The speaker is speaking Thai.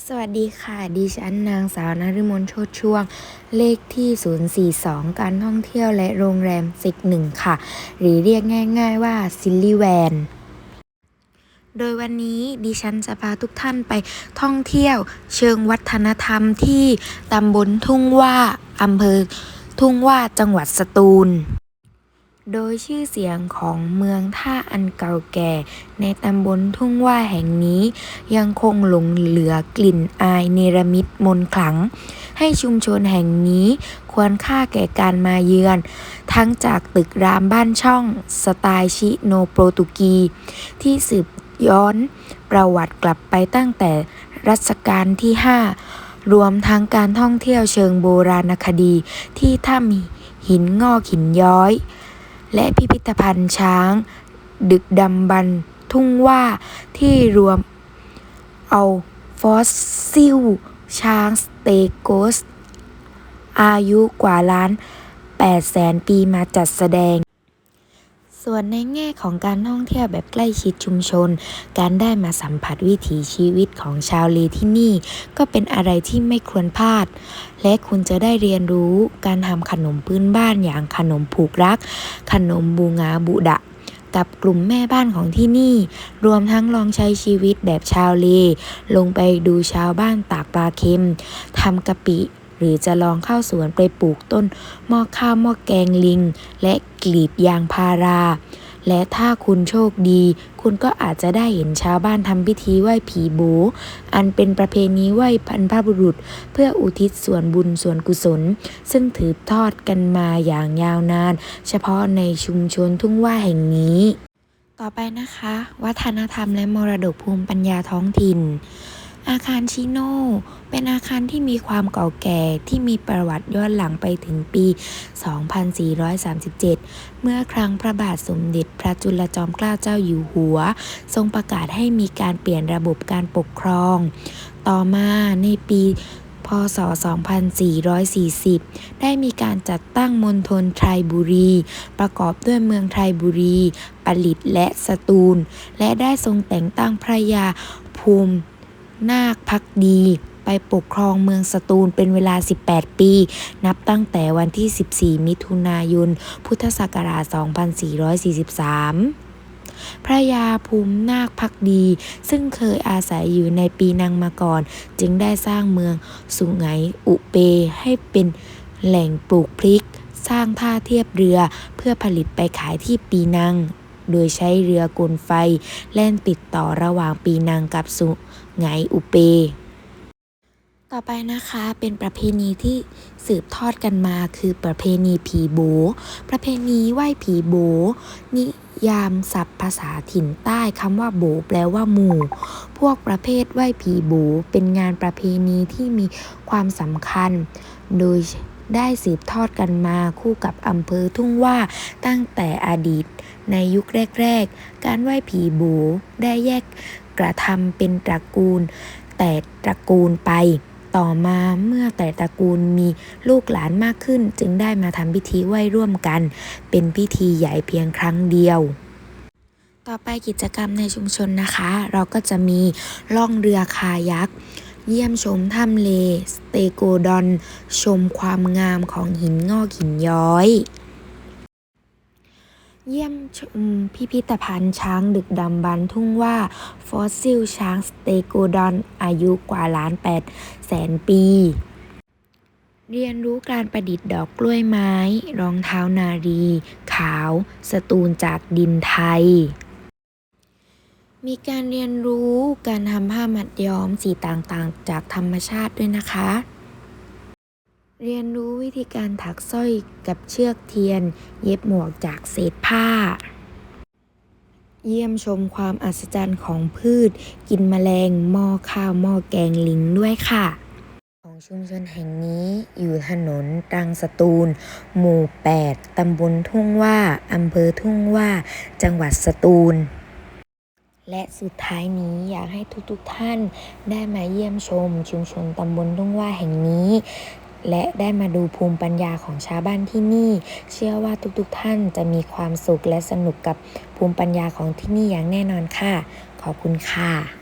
สวัสดีค่ะ ดิฉันนางสาวนฤมลโชติช่วง เลขที่ 042 การท่องเที่ยวและโรงแรมสิกหนึ่งค่ะ หรือเรียกง่ายๆว่าซิลลี่แวนโดยวันนี้ดิฉันจะพาทุกท่านไปท่องเที่ยว เชิงวัฒนธรรมที่ตำบลทุ่งว่าอำเภอทุ่งว่าจังหวัดสตูล โดยชื่อเสียงของเมืองท่าอันเก่าแก่ ในตำบลทุ่งว่าแห่งนี้ ยังคงหลงเหลือกลิ่นอายเนรมิตมนขลัง ให้ชุมชนแห่งนี้ควรค่าแก่การมาเยือน ทั้งจากตึกรามบ้านช่อง สไตล์ชิโนโปรตุกี ที่สืบย้อนประวัติกลับไปตั้งแต่รัชกาลที่ 5 รวมทั้งการท่องเที่ยวเชิงโบราณคดีที่ถ้ำหินงอกหินย้อย และพิพิธภัณฑ์ช้าง ดึกดำบรรทุ่งว่าที่รวมเอาฟอสซิล ช้างสเตโกส อายุกว่าล้าน8แสนปีมาจัดแสดง ส่วนในแง่ของการท่องเที่ยวแบบใกล้ชิดชุมชน การได้มาสัมผัสวิถีชีวิตของชาวเลที่นี่ ก็เป็นอะไรที่ไม่ควรพลาด และคุณจะได้เรียนรู้การทำขนมพื้นบ้านอย่างขนมผูกรัก ขนมบูงาบุดะ กับกลุ่มแม่บ้านของที่นี่ รวมทั้งลองใช้ชีวิตแบบชาวเล ลงไปดูชาวบ้านตากปลาเค็มทำกะปิ หรือจะลองเข้าสวนไปปลูกต้นหม้อข้าวหม้อแกงลิง และกรีดยางพารา และถ้าคุณโชคดี คุณก็อาจจะได้เห็นชาวบ้านทำพิธีไหว้ผีโบ อันเป็นประเพณีไหว้บรรพบุรุษ เพื่ออุทิศส่วนบุญส่วนกุศล ซึ่งถือทอดกันมาอย่างยาวนาน เฉพาะในชุมชนทุ่งว่าแห่งนี้ ต่อไปนะคะ วัฒนธรรมและมรดกภูมิปัญญาท้องถิ่น อาคารชิโนเป็นอาคารที่มีความเก่าแก่ที่มีประวัติย้อนหลังไปถึงปี 2437 เมื่อครั้งพระบาทสมเด็จพระจุลจอมเกล้าเจ้าอยู่หัว ทรงประกาศให้มีการเปลี่ยนระบบการปกครอง ต่อมาในปีพศ 2440 ได้มีการจัดตั้งมณฑลไทรบุรี ประกอบด้วยเมืองไทรบุรี ปลิตและสตูล และได้ทรงแต่งตั้งพระยาภูมิ นาคพักดี ไปปกครองเมืองสตูลเป็นเวลา 18 ปี นับตั้งแต่วันที่ 14 มิถุนายน พุทธศักราช 2443พระยาภูมินาคพักดี ซึ่งเคยอาศัยอยู่ในปีนังมาก่อน จึงได้สร้างเมืองสุไหงอุเปให้เป็นแหล่งปลูกพริก สร้างท่าเทียบเรือเพื่อผลิตไปขายที่ปีนัง โดยใช้เรือกลไฟ แล่นติดต่อระหว่างปีนังกับสุไหงอุเป ต่อไปนะคะเป็นประเพณีที่สืบทอดกันมาคือประเพณีผีโบ ประเพณีไหว้ผีโบ นิยามศัพท์ภาษาถิ่นใต้คำว่าโบแปลว่าหมู่ พวกประเภทไหว้ผีโบ เป็นงานประเพณีที่มีความสำคัญ โดย ได้สืบทอดกันมาคู่กับอำเภอทุ่งว่าตั้งแต่อดีต ในยุคแรก ๆ การไหว้ผีโบได้แยกกระทำเป็นตระกูล แต่ตระกูลไป ต่อมาเมื่อแต่ตระกูลมีลูกหลานมากขึ้น จึงได้มาทำพิธีไหว้ร่วมกัน เป็นพิธีใหญ่เพียงครั้งเดียวต่อไปกิจกรรมในชุมชนนะคะ เราก็จะมีล่องเรือคายัก เยี่ยมชมถ้ำเล สเตโกดอน ชมความงามของหินงอกหินย้อย เยี่ยมชมพิพิธภัณฑ์ช้างดึกดำบรรทุ่งว่า ฟอสซิลช้างสเตโกดอน อายุกว่าล้านแปดแสนปี เรียนรู้การประดิษฐ์ดอกกล้วยไม้ รองเท้านารี ขาว สตูนจากดินไทย มีการเรียนรู้การทำผ้ามัดย้อมสีต่างๆ จากธรรมชาติด้วยนะคะ เรียนรู้วิธีการถักสร้อยกับเชือกเทียน เย็บหมวกจากเศษผ้า เยี่ยมชมความอัศจรรย์ของพืช กินแมลงหม้อข้าวหม้อแกงลิงด้วยค่ะ ของชุมชนแห่งนี้อยู่ถนนตรังสตูล หมู่ 8 ตำบลทุ่งว่า อำเภอทุ่งว่า จังหวัดสตูล และสุดท้ายนี้อยากให้ทุกๆท่านได้มาเยี่ยมชม ชุมชนตำบลทุ่งว่าแห่งนี้ และได้มาดูภูมิปัญญาของชาวบ้านที่นี่ เชื่อว่าทุกๆท่านจะมีความสุขและสนุกกับภูมิปัญญาของที่นี่อย่างแน่นอนค่ะ ขอบคุณค่ะ